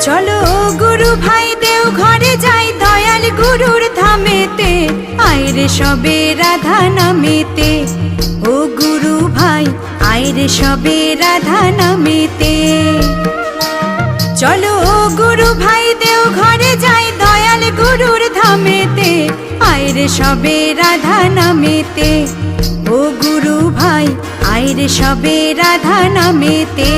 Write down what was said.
চলো গুরু ভাই দেও ঘরে যাই, দয়াল গুরুর ধামেতে। আইরে সবে রাধা নামেতে। ও গুরু ভাই আইরে সবে রাধা নামেতে। চলো গুরু ভাই দেও ঘরে যাই, দয়াল গুরুর ধামেতে। আইরে সবে রাধা নামেতে। ও গুরু ভাই আইরে সবে রাধা নামেতে।